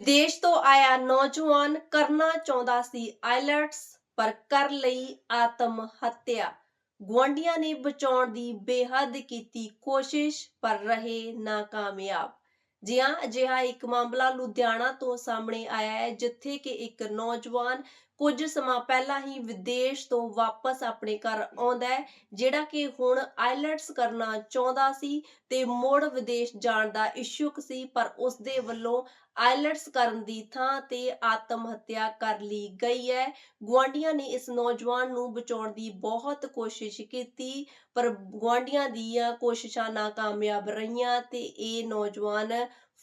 ਵਿਦੇਸ਼ ਤੋਂ ਆਇਆ ਨੌਜਵਾਨ ਕਰਨਾ ਚਾਹੁੰਦਾ ਸੀ ਆਈਲੈਟਸ ਪਰ ਕਰ ਲਈ ਆਤਮ ਹੱਤਿਆ। ਗੁਆਂਢੀਆਂ ਨੇ ਬਚਾਉਣ ਦੀ ਬੇਹੱਦ ਕੀਤੀ ਕੋਸ਼ਿਸ਼, ਪਰ ਰਹੇ ਨਾਕਾਮਯਾਬ। ਜੀ ਅਜਿਹਾ ਇੱਕ ਮਾਮਲਾ ਲੁਧਿਆਣਾ ਤੋਂ ਸਾਹਮਣੇ ਆਇਆ ਹੈ, ਜਿੱਥੇ ਕਿ ਇੱਕ ਨੌਜਵਾਨ ਕੁਝ ਸਮਾਂ ਪਹਿਲਾਂ ਹੀ ਵਿਦੇਸ਼ ਤੋਂ ਵਾਪਸ ਆਪਣੇ ਘਰ ਆਉਂਦਾ ਹੈ, ਜਿਹੜਾ ਕਿ ਹੁਣ ਆਈਲੈਟਸ ਕਰਨਾ ਚਾਹੁੰਦਾ ਸੀ ਤੇ ਮੁੜ ਵਿਦੇਸ਼ ਜਾਣ ਦਾ ਇਛੁਕ ਸੀ, ਪਰ ਉਸ ਦੇ ਵੱਲੋਂ ਆਈਲੈਟਸ ਕਰਨ ਦੀ ਥਾਂ ਤੇ ਆਤਮ ਹੱਤਿਆ ਕਰ ਲਈ ਗਈ ਹੈ। ਗੁਆਂਢੀਆਂ ਨੇ ਇਸ ਨੌਜਵਾਨ ਨੂੰ ਬਚਾਉਣ ਦੀ ਬਹੁਤ ਕੋਸ਼ਿਸ਼ ਕੀਤੀ, ਪਰ ਗੁਆਂਢੀਆਂ ਦੀਆਂ ਕੋਸ਼ਿਸ਼ਾਂ ਨਾਕਾਮਯਾਬ ਰਹੀਆਂ ਤੇ ਇਹ ਨੌਜਵਾਨ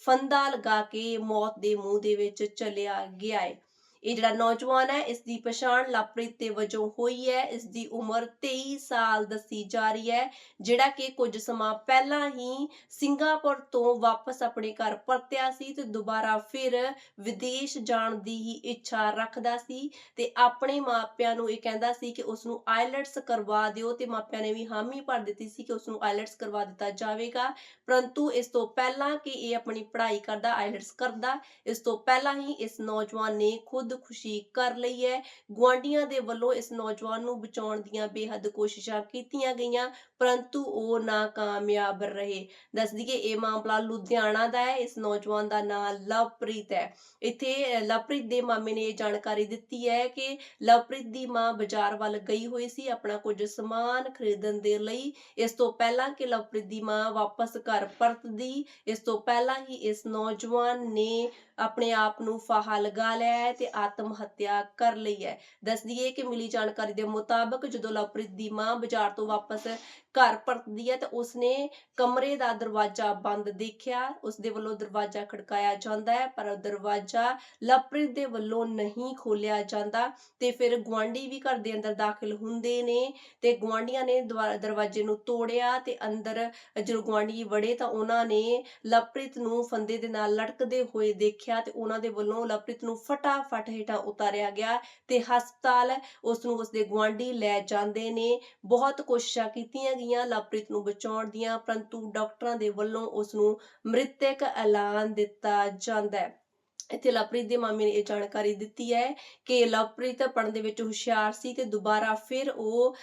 ਫੰਦਾ ਲਗਾ ਕੇ ਮੌਤ ਦੇ ਮੂੰਹ ਦੇ ਵਿੱਚ ਚਲਿਆ ਗਿਆ ਹੈ। ਇਹ ਜਿਹੜਾ ਨੌਜਵਾਨ ਹੈ ਇਸ ਦੀ ਪਛਾਣ ਲਵਪ੍ਰੀਤ ਦੇ ਵਜੋਂ ਹੋਈ ਹੈ ਇਸ ਦੀ ਉਮਰ 23 ਸਾਲ ਦੱਸੀ ਜਾ ਰਹੀ ਹੈ, ਜਿਹੜਾ ਕਿ ਕੁਝ ਸਮਾਂ ਪਹਿਲਾਂ ਹੀ ਸਿੰਗਾਪੁਰ ਤੋਂ ਵਾਪਸ ਆਪਣੇ ਘਰ ਪਰਤਿਆ ਸੀ ਤੇ ਦੁਬਾਰਾ ਫਿਰ ਵਿਦੇਸ਼ ਜਾਣ ਦੀ ਹੀ ਇੱਛਾ ਰੱਖਦਾ ਸੀ ਤੇ ਆਪਣੇ ਮਾਪਿਆਂ ਨੂੰ ਇਹ ਕਹਿੰਦਾ ਸੀ ਕਿ ਉਸ ਨੂੰ ਆਈਲੈਟਸ ਕਰਵਾ ਦਿਓ ਤੇ ਮਾਪਿਆਂ ਨੇ ਵੀ ਹਾਮੀ ਭਰ ਦਿੱਤੀ ਸੀ ਕਿ ਉਸ ਨੂੰ ਆਈਲੈਟਸ ਕਰਵਾ ਦਿੱਤਾ ਜਾਵੇਗਾ। ਪਰੰਤੂ ਇਸ ਤੋਂ ਪਹਿਲਾਂ ਕਿ ਇਹ ਆਪਣੀ ਪੜ੍ਹਾਈ ਕਰਦਾ ਆਇਲਟਸ ਕਰਦਾ, ਇਸ ਤੋਂ ਪਹਿਲਾਂ ਹੀ ਇਸ ਨੌਜਵਾਨ ਨੇ ਖੁਦ ਖੁਦਕੁਸ਼ੀ ਕਰ ਲਈ ਹੈ। ਗੁਆਂਢੀਆਂ ਦੇ ਵੱਲੋਂ ਇਸ ਨੌਜਵਾਨ ਨੂੰ ਬਚਾਉਣ ਦੀਆਂ ਬੇਹੱਦ ਕੋਸ਼ਿਸ਼ਾਂ ਕੀਤੀਆਂ ਗਈਆਂ, ਪਰੰਤੂ ਉਹ ਨਾਕਾਮਯਾਬ ਰਹੇ। ਦੱਸ ਦਈਏ, ਇਹ ਮਾਮਲਾ ਲੁਧਿਆਣਾ ਦਾ ਹੈ। ਇਸ ਨੌਜਵਾਨ ਦਾ ਨਾਮ ਲਵਪ੍ਰੀਤ ਹੈ। ਇੱਥੇ ਲਵਪ੍ਰੀਤ ਦੇ ਮਾਮੇ ਨੇ ਇਹ ਜਾਣਕਾਰੀ ਦਿੱਤੀ ਹੈ ਕਿ ਲਵਪ੍ਰੀਤ ਦੀ ਮਾਂ ਬਾਜ਼ਾਰ ਵੱਲ ਗਈ ਹੋਈ ਸੀ। ਆਪਣਾ ਕੁਝ ਸਮਾਨ ਖਰੀਦਣ ਦੇ ਲਈ ਇਸ ਤੋਂ ਪਹਿਲਾਂ ਕਿ ਲਵਪ੍ਰੀਤ ਦੀ ਮਾਂ ਵਾਪਸ ਘਰ ਪਰਤਦੀ, ਇਸ ਤੋਂ ਪਹਿਲਾਂ ਹੀ ਇਸ ਨੌਜਵਾਨ ਨੇ ਆਪਣੇ ਆਪ ਨੂੰ ਫਾਹਾ ਲਗਾ ਲਿਆ ਤੇ ਆਤਮ ਹੱਤਿਆ ਕਰ ਲਈ ਹੈ। ਦੱਸ ਦਈਏ ਕਿ ਮਿਲੀ ਜਾਣਕਾਰੀ ਦੇ ਮੁਤਾਬਕ ਜਦੋਂ ਲਵਪ੍ਰੀਤ ਦੀ ਮਾਂ ਬਾਜ਼ਾਰ ਤੋਂ ਵਾਪਸ ਘਰ ਪਰਤਦੀ ਹੈ ਤਾਂ ਉਸਨੇ ਕਮਰੇ ਦਾ ਦਰਵਾਜ਼ਾ ਬੰਦ ਦੇਖਿਆ। ਉਸਦੇ ਵੱਲੋਂ ਦਰਵਾਜ਼ਾ ਖੜਕਾਇਆ ਜਾਂਦਾ ਹੈ, ਪਰ ਦਰਵਾਜ਼ਾ ਲਵਪ੍ਰੀਤ ਦੇ ਵੱਲੋਂ ਨਹੀਂ ਖੋਲਿਆ ਜਾਂਦਾ ਤੇ ਫਿਰ ਗੁਆਂਢੀ ਵੀ ਘਰ ਦੇ ਅੰਦਰ ਦਾਖਲ ਹੁੰਦੇ ਨੇ ਤੇ ਗੁਆਂਢੀਆਂ ਨੇ ਦਰਵਾਜ਼ੇ ਨੂੰ ਤੋੜਿਆ ਤੇ ਅੰਦਰ ਜਦੋਂ ਗੁਆਂਢੀ ਵੜੇ ਤਾਂ ਉਹਨਾਂ ਨੇ ਲਵਪ੍ਰੀਤ ਨੂੰ ਫੰਦੇ ਦੇ ਨਾਲ ਲਟਕਦੇ ਹੋਏ ਦੇਖਿਆ ਤੇ ਉਹਨਾਂ ਦੇ ਵੱਲੋਂ ਲਵਪ੍ਰੀਤ ਨੂੰ ਫਟਾਫਟ ਹੇਠਾਂ ਉਤਾਰਿਆ ਗਿਆ ਤੇ ਹਸਪਤਾਲ ਉਸ ਨੂੰ ਉਸਦੇ ਗੁਆਂਢੀ ਲੈ ਜਾਂਦੇ ਨੇ। ਬਹੁਤ ਕੋਸ਼ਿਸ਼ਾਂ ਕੀਤੀਆਂ ਗਈਆਂ ਲਵਪ੍ਰੀਤ ਨੂੰ ਬਚਾਉਣ ਦੀਆਂ ਪਰੰਤੂ ਡਾਕਟਰਾਂ ਦੇ ਵੱਲੋਂ ਉਸ ਨੂੰ ਮ੍ਰਿਤਕ ਐਲਾਨ ਦਿੱਤਾ ਜਾਂਦਾ ਹੈ। ਇੱਥੇ ਲਵਪ੍ਰੀਤ ਦੇ ਮਾਮੇ ਨੇ ਇਹ ਜਾਣਕਾਰੀ ਦਿੱਤੀ ਹੈ ਕਿ ਲਵਪ੍ਰੀਤ ਪੜ੍ਹਨ ਦੇ ਵਿੱਚ ਹੁਸ਼ਿਆਰ ਸੀ ਤੇ ਦੁਬਾਰਾ ਫਿਰ ਉਹ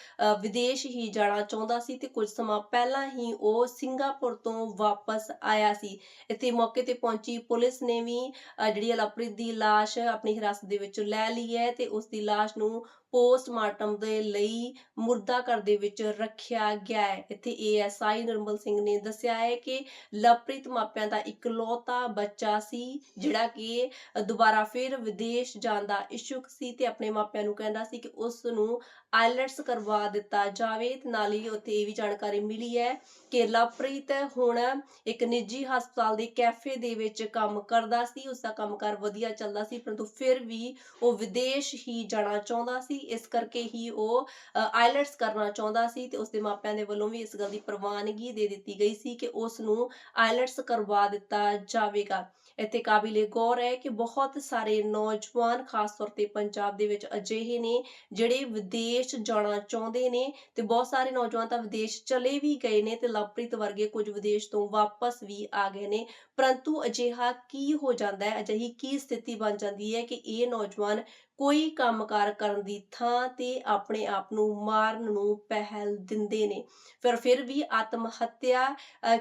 ਵਿਦੇਸ਼ ਹੀ ਜਾਣਾ ਚਾਹੁੰਦਾ ਸੀ ਤੇ ਕੁਝ ਸਮਾਂ ਪਹਿਲਾਂ ਹੀ ਉਹ ਸਿੰਗਾਪੁਰ ਤੋਂ ਵਾਪਸ ਆਇਆ ਸੀ। ਇੱਥੇ ਮੌਕੇ ਤੇ ਪਹੁੰਚੀ ਪੁਲਿਸ ਨੇ ਵੀ ਅ, ਜਿਹੜੀ ਲਵਪ੍ਰੀਤ ਦੀ ਲਾਸ਼ ਆਪਣੀ ਹਿਰਾਸਤ ਦੇ ਵਿੱਚ ਲੈ ਲਈ ਹੈ ਤੇ ਉਸ ਦੀ ਲਾਸ਼ ਨੂੰ ਪੋਸਟਮਾਰਟਮ ਦੇ ਲਈ ਮੁਰਦਾ ਘਰ ਦੇ ਵਿੱਚ ਰੱਖਿਆ ਗਿਆ ਹੈ। ਇੱਥੇ ਏਐਸਆਈ ਨਿਰਮਲ ਸਿੰਘ ਨੇ ਦੱਸਿਆ ਹੈ ਕਿ ਲਵਪ੍ਰੀਤ ਮਾਪਿਆਂ ਦਾ ਇਕਲੌਤਾ ਬੱਚਾ ਸੀ, ਜਿਹੜਾ ਕਿ ਦੁਬਾਰਾ ਫਿਰ ਵਿਦੇਸ਼ ਜਾਣ ਦਾ ਇਛੁਕ ਸੀ ਤੇ ਆਪਣੇ ਮਾਪਿਆਂ ਨੂੰ ਕਹਿੰਦਾ ਸੀ ਕਿ ਉਸ ਨੂੰ ਆਈਲੈਟਸ ਕਰਵਾ ਦਿੱਤਾ ਜਾਵੇ ਤੇ ਨਾਲ ਹੀ ਉੱਥੇ ਇਹ ਵੀ ਜਾਣਕਾਰੀ ਮਿਲੀ ਹੈ ਕਿ ਲਵਪ੍ਰੀਤ ਹੁਣ ਇੱਕ ਨਿੱਜੀ ਹਸਪਤਾਲ ਦੇ ਕੈਫੇ ਦੇ ਵਿੱਚ ਕੰਮ ਕਰਦਾ ਸੀ ਉਸ ਦਾ ਕੰਮਕਾਰ ਵਧੀਆ ਚੱਲਦਾ ਸੀ, ਪਰੰਤੂ ਫਿਰ ਵੀ ਉਹ ਵਿਦੇਸ਼ ਹੀ ਜਾਣਾ ਚਾਹੁੰਦਾ ਸੀ। ਇਸ ਕਰਕੇ ਹੀ ਉਹ ਆਈਲੈਟਸ ਕਰਨਾ ਚਾਹੁੰਦਾ ਸੀ ਤੇ ਉਸ ਦੇ ਮਾਪਿਆਂ ਦੇ ਵੱਲੋਂ ਵੀ ਇਸ ਗੱਲ ਦੀ ਪ੍ਰਵਾਨਗੀ ਦੇ ਦਿੱਤੀ ਗਈ ਸੀ ਕਿ ਉਸ ਨੂੰ ਆਈਲੈਟਸ ਕਰਵਾ ਦਿੱਤਾ ਜਾਵੇਗਾ। ਇੱਥੇ ਕਾਬਿਲੇ ਗੌਰ ਹੈ ਕਿ ਬਹੁਤ ਸਾਰੇ ਨੌਜਵਾਨ, ਖਾਸ ਤੌਰ ਤੇ ਪੰਜਾਬ ਦੇ ਵਿੱਚ ਅਜਿਹੇ ਨੇ ਜਿਹੜੇ ਵਿਦੇਸ਼ ਜਾਣਾ ਚਾਹੁੰਦੇ ਨੇ ਤੇ ਬਹੁਤ ਸਾਰੇ ਨੌਜਵਾਨ ਤਾਂ ਵਿਦੇਸ਼ ਚਲੇ ਵੀ ਗਏ ਨੇ ਤੇ ਲਵਪ੍ਰੀਤ ਵਰਗੇ ਕੁਝ ਵਿਦੇਸ਼ ਤੋਂ ਵਾਪਸ ਵੀ ਆ ਗਏ ਨੇ। ਪਰੰਤੂ ਅਜਿਹਾ ਕੀ ਹੋ ਜਾਂਦਾ ਹੈ, ਅਜਿਹੀ ਕੀ ਸਥਿਤੀ ਬਣ ਜਾਂਦੀ ਹੈ ਕਿ ਇਹ ਨੌਜਵਾਨ ਕੋਈ ਕੰਮਕਾਰ ਕਰਨ ਦੀ ਥਾਂ ਤੇ ਆਪਣੇ ਆਪ ਨੂੰ ਮਾਰਨ ਨੂੰ ਪਹਿਲ ਦਿੰਦੇ ਨੇ। ਫਿਰ ਫਿਰ ਵੀ ਆਤਮ ਹੱਤਿਆ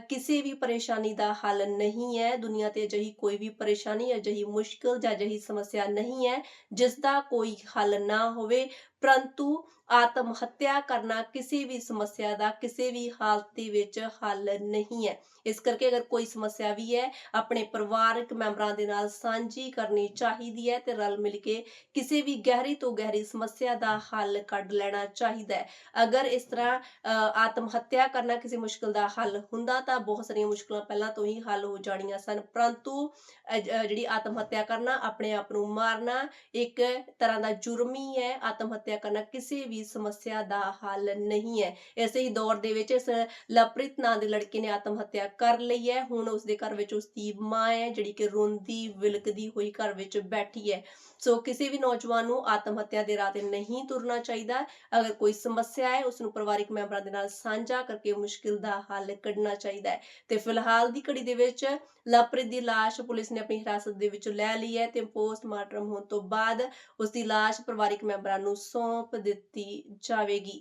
ਕਿਸੇ ਵੀ ਪਰੇਸ਼ਾਨੀ ਦਾ ਹੱਲ ਨਹੀਂ ਹੈ। ਦੁਨੀਆ ਤੇ ਅਜਿਹੀ ਕੋਈ ਵੀ ਪਰੇਸ਼ਾਨੀ, ਅਜਿਹੀ ਮੁਸ਼ਕਲ ਜਾਂ ਅਜਿਹੀ ਸਮੱਸਿਆ ਨਹੀਂ ਹੈ ਜਿਸ ਦਾ ਕੋਈ ਹੱਲ ਨਾ ਹੋਵੇ। ਪਰੰਤੂ ਆਤਮ ਹੱਤਿਆ ਕਰਨਾ ਕਿਸੇ ਵੀ ਸਮੱਸਿਆ ਦਾ ਕਿਸੇ ਵੀ ਹਾਲਤ ਦੇ ਵਿੱਚ ਹੱਲ ਨਹੀਂ ਹੈ। ਇਸ ਕਰਕੇ ਅਗਰ ਕੋਈ ਸਮੱਸਿਆ ਵੀ ਹੈ ਆਪਣੇ ਪਰਿਵਾਰਕ ਮੈਂਬਰਾਂ ਦੇ ਨਾਲ ਸਾਂਝੀ ਕਰਨੀ ਚਾਹੀਦੀ ਹੈ ਤੇ ਰਲ ਮਿਲ ਕੇ ਕਿਸੇ ਵੀ ਗਹਿਰੀ ਤੋਂ ਗਹਿਰੀ ਸਮੱਸਿਆ ਦਾ ਹੱਲ ਕੱਢ ਲੈਣਾ ਚਾਹੀਦਾ ਹੈ। ਅਗਰ ਇਸ ਤਰ੍ਹਾਂ ਅ, ਆਤਮ ਹੱਤਿਆ ਕਰਨਾ ਕਿਸੇ ਮੁਸ਼ਕਲ ਦਾ ਹੱਲ ਹੁੰਦਾ ਤਾਂ ਬਹੁਤ ਸਾਰੀਆਂ ਮੁਸ਼ਕਲਾਂ ਪਹਿਲਾਂ ਤੋਂ ਹੀ ਹੱਲ ਹੋ ਜਾਣੀਆਂ ਸਨ। ਪਰੰਤੂ ਅ, ਜਿਹੜੀ ਆਤਮ ਹੱਤਿਆ ਕਰਨਾ ਆਪਣੇ ਆਪ ਨੂੰ ਮਾਰਨਾ ਇੱਕ ਤਰ੍ਹਾਂ ਦਾ ਜੁਰਮੀ ਹੈ ਆਤਮ ਹੱਤਿਆ ਕਰਨਾ ਕਿਸੇ ਵੀ ਸਮੱਸਿਆ ਦਾ ਹੱਲ ਨਹੀਂ ਹੈ। ਇਸੇ ਹੀ ਦੌਰ ਦੇ ਵਿੱਚ ਇਸ ਲਵਪ੍ਰੀਤ ਨਾਂ ਦੇ ਲੜਕੇ ਨੇ ਆਤਮ ਹੱਤਿਆ ਕਰ ਲਈ ਹੈ। ਹੁਣ ਉਸ ਦੇ ਘਰ ਵਿੱਚ ਉਸ ਦੀ ਮਾਂ ਹੈ, ਜਿਹੜੀ ਕਿ ਰੋਂਦੀ, ਵਿਲਕਦੀ ਹੋਈ ਘਰ ਵਿੱਚ ਬੈਠੀ ਹੈ। ਸੋ ਕਿਸੇ ਵੀ ਨੌਜਵਾਨ ਨੂੰ ਆਤਮ ਹੱਤਿਆ ਦੇ ਰਾਹ ਤੇ ਨਹੀਂ ਤੁਰਨਾ ਚਾਹੀਦਾ। ਅਗਰ ਕੋਈ ਸਮੱਸਿਆ ਹੈ ਉਸ ਨੂੰ ਪਰਿਵਾਰਿਕ ਮੈਂਬਰਾਂ ਦੇ ਨਾਲ ਸਾਂਝਾ ਕਰਕੇ ਮੁਸ਼ਕਿਲ ਦਾ ਹੱਲ ਕੱਢਣਾ ਚਾਹੀਦਾ ਹੈ। ਤੇ ਫਿਲਹਾਲ ਦੀ ਘੜੀ ਦੇ ਵਿੱਚ ਲਵਪ੍ਰੀਤ ਦੀ ਲਾਸ਼ ਪੁਲਿਸ ਨੇ ਆਪਣੀ ਹਿਰਾਸਤ ਦੇ ਵਿੱਚ ਲੈ ਲਈ ਹੈ ਤੇ ਪੋਸਟਮਾਰਟਮ ਹੋਣ ਤੋਂ ਬਾਅਦ ਉਸ ਦੀ ਲਾਸ਼ ਪਰਿਵਾਰਿਕ ਮੈਂਬਰਾਂ ਨੂੰ ਸੌਂਪ ਦਿੱਤੀ ਜਾਵੇਗੀ।